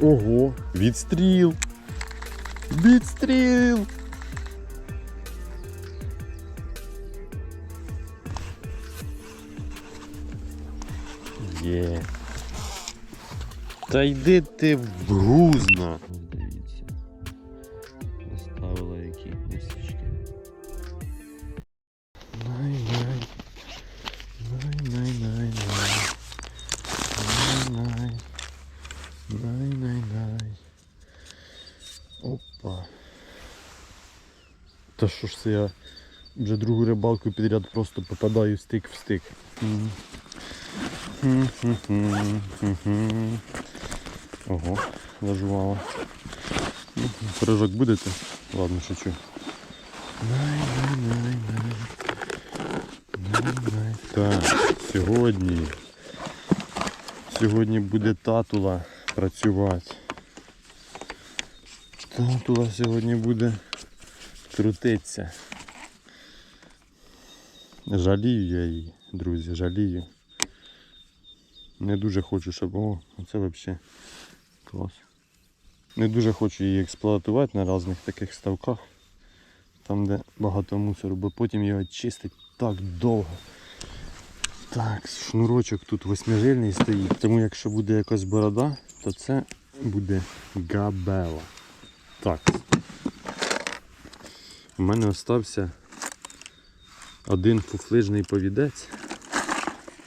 Ого, відстріл! Відстріл! Є. Та йди ти в грузно. Та що ж це я вже другу рибалку підряд просто попадаю стик в стик. Ого, зажувала. Пирожок будете? Ладно, шучу. Так, сьогодні. Сьогодні буде татула працювати. Татула сьогодні буде крутитися. Жалію я її, друзі, жалію. Не дуже хочу, щоб... О, це взагалі клас. Не дуже хочу її експлуатувати на різних таких ставках. Там, де багато мусору, бо потім його чистить так довго. Так, шнурочок тут восьмижильний стоїть, тому якщо буде якась борода, то це буде габела. Так. У мене остався один фуфлижний повідець.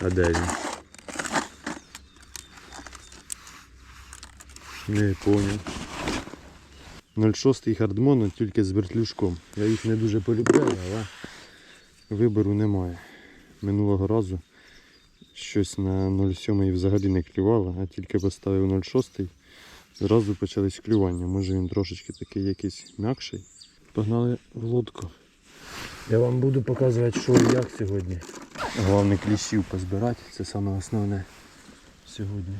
А де він? Не поняв. 06 хардмоно тільки з вертлюжком. Я їх не дуже полюбляю, але вибору немає. Минулого разу щось на 07 взагалі не клювало, а тільки поставив 06 зразу почались клювання. Може він трошечки такий якийсь м'якший. Погнали в лодку. Я вам буду показувати, що і як сьогодні. Головне кліщів позбирати, це саме основне сьогодні.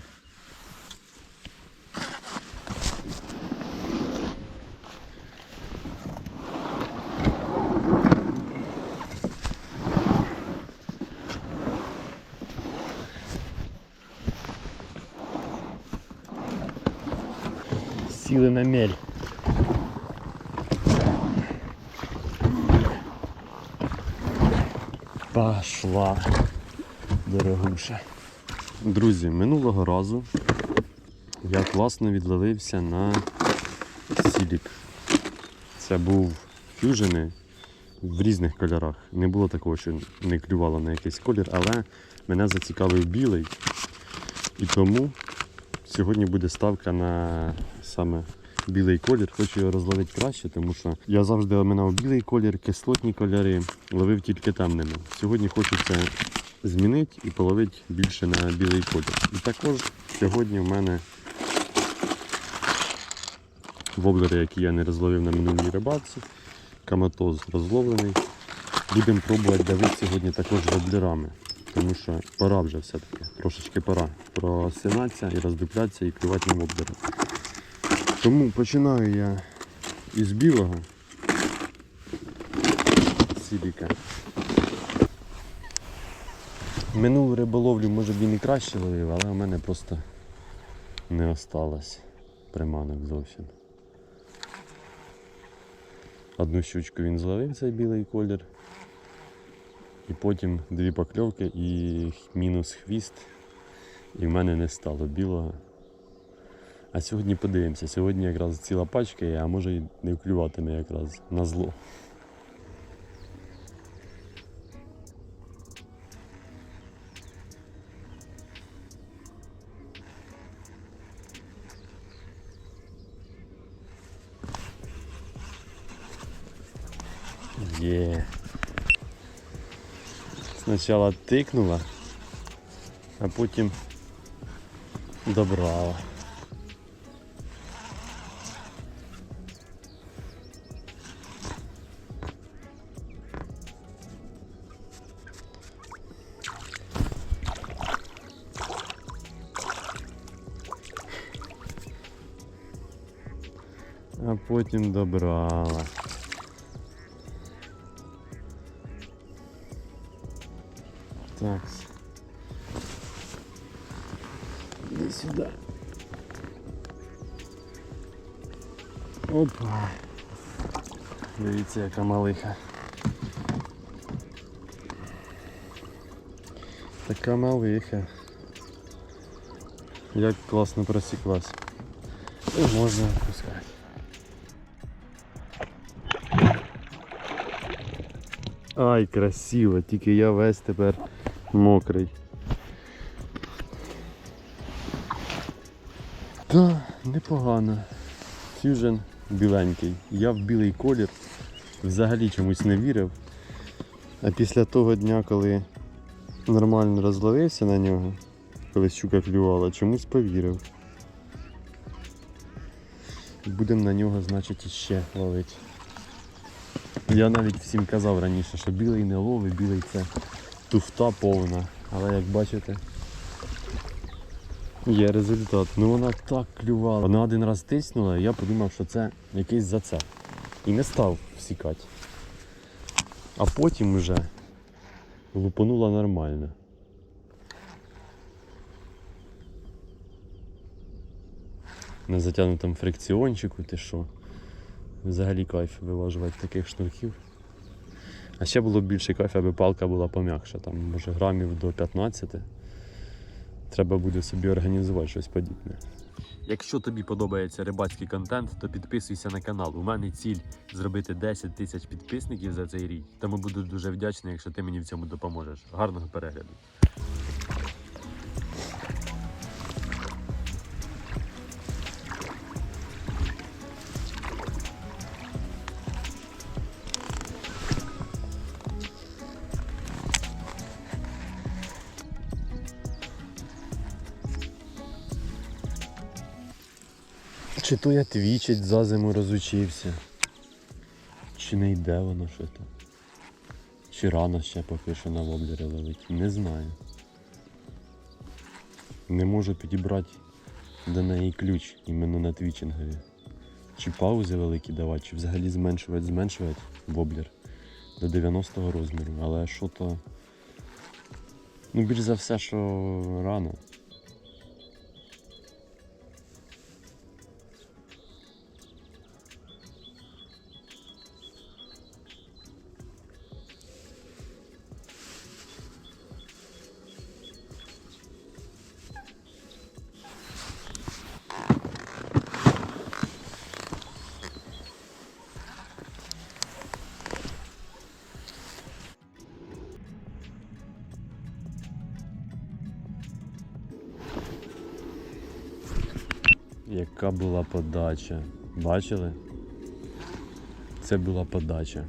Сіли на мель. Пошла, дорогуша. Друзі, минулого разу я класно відловився на сілік. Це був фюжени в різних кольорах. Не було такого, що не клювало на якийсь колір, але мене зацікавив білий. І тому сьогодні буде ставка на саме білий колір. Хочу його розловити краще, тому що я завжди оминав білий колір, кислотні кольори, ловив тільки темними. Сьогодні це змінити і половити більше на білий колір. І також сьогодні в мене воблери, які я не розловив на минулій рибалці. Каматоз розловлений. Будемо пробувати давити сьогодні також воблерами. Тому що пора вже все-таки, трошечки пора просинатися і роздуплятися і клювати на воблери. Тому починаю я із білого сіліка. Минулу риболовлю може б він і краще ловив, але у мене просто не осталось приманок зовсім. Одну щучку він зловив цей білий колір. І потім дві покльовки і мінус хвіст. І в мене не стало білого. А сьогодні подивимося. Сьогодні якраз ціла пачка є, а може і не вклюватиме якраз на зло. Є. Спочатку тикнула, а потім добрала. потім добрала. Так. Іди сюди. Опа. Дивіться, яка малиха. Така малиха. Як класно просіклась. І можна відпускати. Ай, красиво, тільки я весь тепер мокрий. Та, непогано. Фюжн біленький. Я в білий колір взагалі чомусь не вірив. А після того дня, коли нормально розловився на нього, коли щука клювала, чомусь повірив. Будемо на нього, значить, іще ловити. Я навіть всім казав раніше, що білий не ловить, білий це туфта повна. Але як бачите, Є результат. Ну вона так клювала. Вона один раз тиснула, і я подумав, що це якийсь зацеп. І не став всікати. А потім вже лупанула нормально. На затягнутому фрикціончику ти що? Взагалі кайф виважувати таких шнурків. А ще було б більше кайф, аби палка була пом'якша, там може грамів до 15. Треба буде собі організувати щось подібне. Якщо тобі подобається рибацький контент, то підписуйся на канал. У мене ціль зробити 10 тисяч підписників за цей рік. Тому буду дуже вдячний, якщо ти мені в цьому допоможеш. Гарного перегляду. Чи то я твічить за зиму розучився, чи не йде воно що то. Чи рано ще поки що на воблері ловить, не знаю. Не можу підібрати до неї ключ іменно на твічингові. Чи паузи великі давати, чи взагалі зменшувати, зменшувати воблер до 90-го розміру. Але що то. Ну, більш за все, що рано. Яка була подача? Бачили? Це була подача.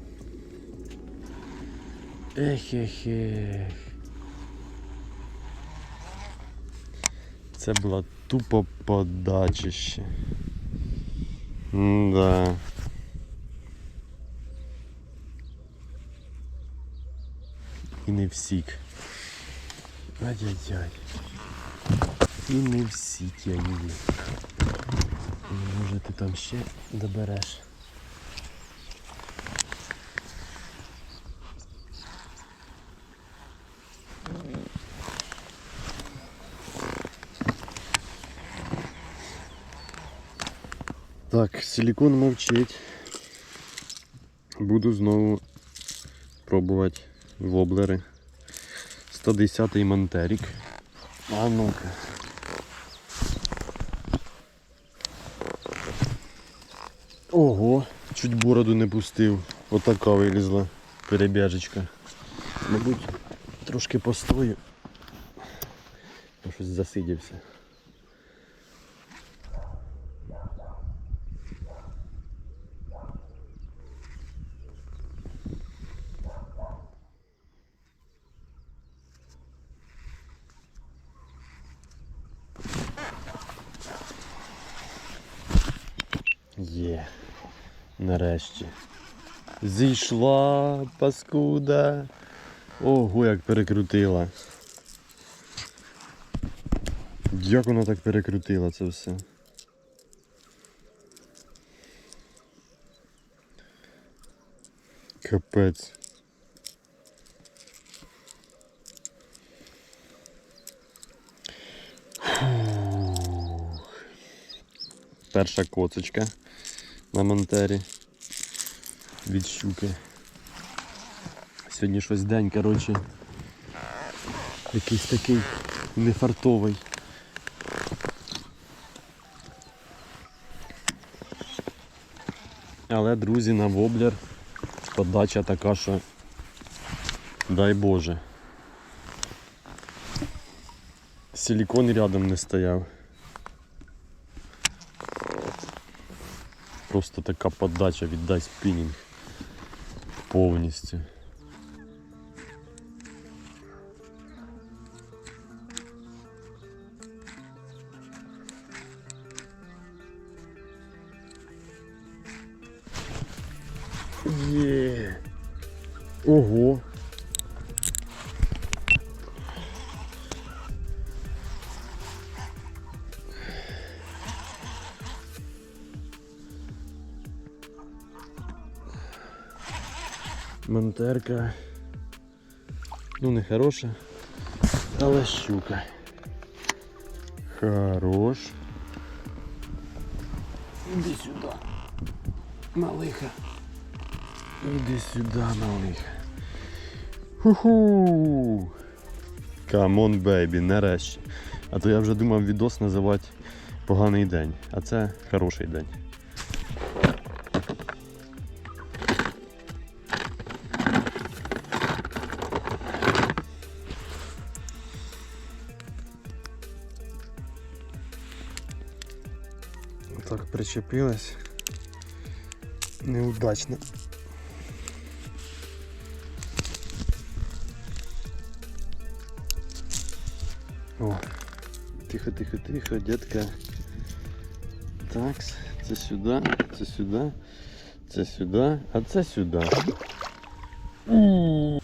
Ех ех ех. Це була тупо подачище. Да. І не всік. Ай-яй-яй. І не всік я її. Може ти там ще добереш. Так, силикон мовчить. Буду знову пробувати воблери. 110-й монтерик. А ну-ка. Ого, чуть бороду не пустив. Отака вилізла перебіжечка. Мабуть, трошки постою. Щось засидівся. Є. Нарешті. Зійшла паскуда. Ого, як перекрутила. Як вона так перекрутила це все? Капець. Фух. Перша коцочка. На монтері від щуки. Сьогодні щось день, коротше, якийсь такий нефартовий. Але, друзі, на воблер подача така, що дай Боже. Силікон рядом не стояв. Просто така подача віддай спінінг повністю. Монтерка. Ну, не хороша, але щука. Хорош. Іди сюди. Малиха. Іди сюди, малиха. Ху-ху. Камон, бейбі, нарешті. А то я вже думав відос називати поганий день, а це хороший день. Так причепилась. Неудачно. О, тихо, тихо, тихо, детка. Так, це сюди, це сюди, це сюди, а це сюди.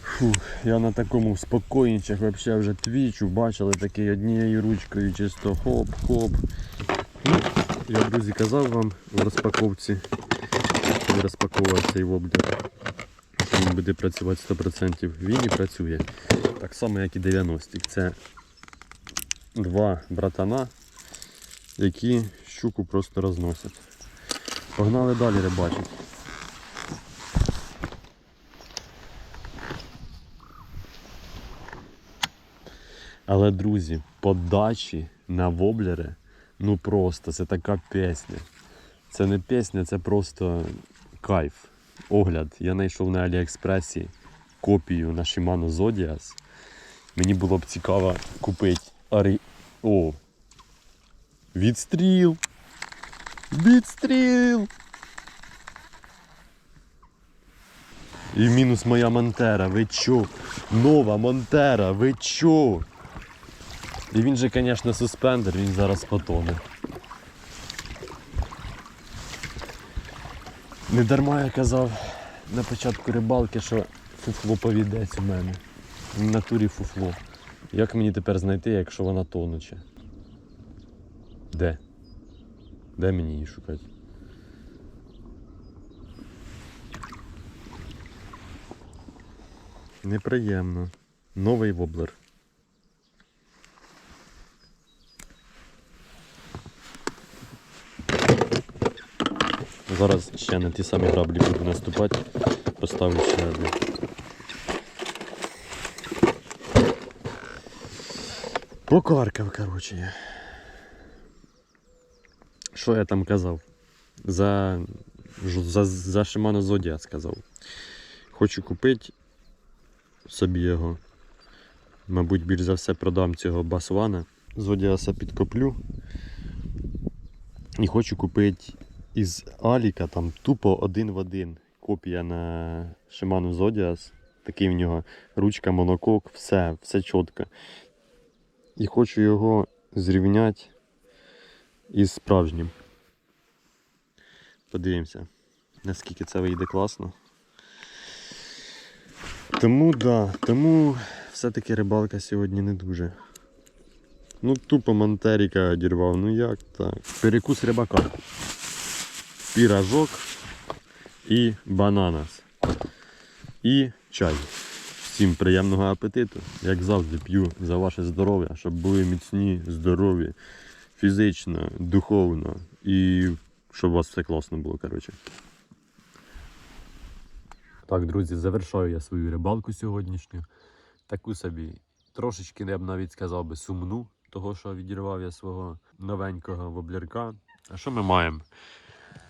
Фух, я на такому спокійничах взагалі вже твічу, бачили такий однією ручкою чисто хоп-хоп. Я, друзі, казав вам в розпаковці, коли розпаковував цей воблер. Він буде працювати 100%. Він і працює. Так само, як і 90 Це два братана, які щуку просто розносять. Погнали далі рибачить. Але, друзі, подачі на воблери, ну просто, це така пісня. Це не пісня, це просто кайф. Огляд. Я знайшов на Аліекспресі копію на Shimano Zodias. Мені було б цікаво купити Арі... О! Відстріл! Відстріл! І мінус моя Монтера, ви чо? Нова Монтера, ви чо? І він же, звісно, суспендер, він зараз потоне. Не дарма я казав на початку рибалки, що фуфло повідець у мене. В натурі фуфло. Як мені тепер знайти, якщо вона тонуча? Де? Де мені її шукати? Неприємно. Новий воблер. Зараз ще на ті самі граблі буду наступати. Поставлю ще одну. Покаркав, коротше. Що я там казав? За, за, за Shimano Zodiac сказав. Хочу купити собі його. Мабуть, більш за все продам цього басвана. Зодіаса підкоплю. І хочу купити із Аліка там тупо один в один. Копія на Shimano Zodias. Такий в нього ручка, монокок, все, все чітко. І хочу його зрівняти із справжнім. Подивимося, наскільки це вийде класно. Тому да, тому все-таки рибалка сьогодні не дуже. Ну тупо мантеріка одірвав, ну як так? Перекус рибака. Піражок і бананас. І чай. Всім приємного апетиту. Як завжди п'ю за ваше здоров'я, щоб були міцні, здорові, фізично, духовно і щоб у вас все класно було, коротше. Так, друзі, завершаю я свою рибалку сьогоднішню. Таку собі трошечки, я б навіть сказав би, сумну, того, що відірвав я свого новенького воблерка. А що ми маємо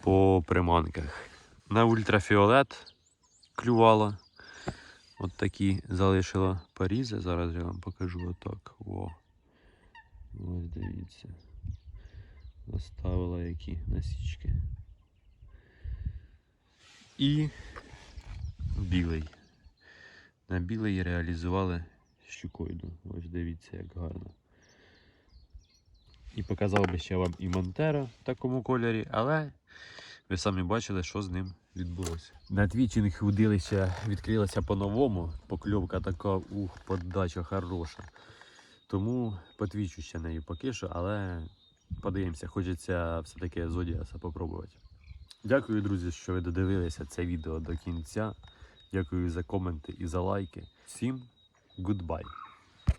по приманках? На ультрафіолет клювало. От такі залишила порізи. Зараз я вам покажу отак. О. Ось дивіться. Заставила які насічки. І білий. На білий реалізували щукойду. Ось дивіться, як гарно. І показав би ще вам і Монтера в такому кольорі, але ви самі бачили, що з ним відбулося. На твічинг удилище відкрилося по-новому. Покльовка така, ух, подача хороша. Тому потвічу ще нею поки що, але подивимося, хочеться все-таки Зодіаса попробувати. Дякую, друзі, що ви додивилися це відео до кінця. Дякую за коменти і за лайки. Всім goodbye!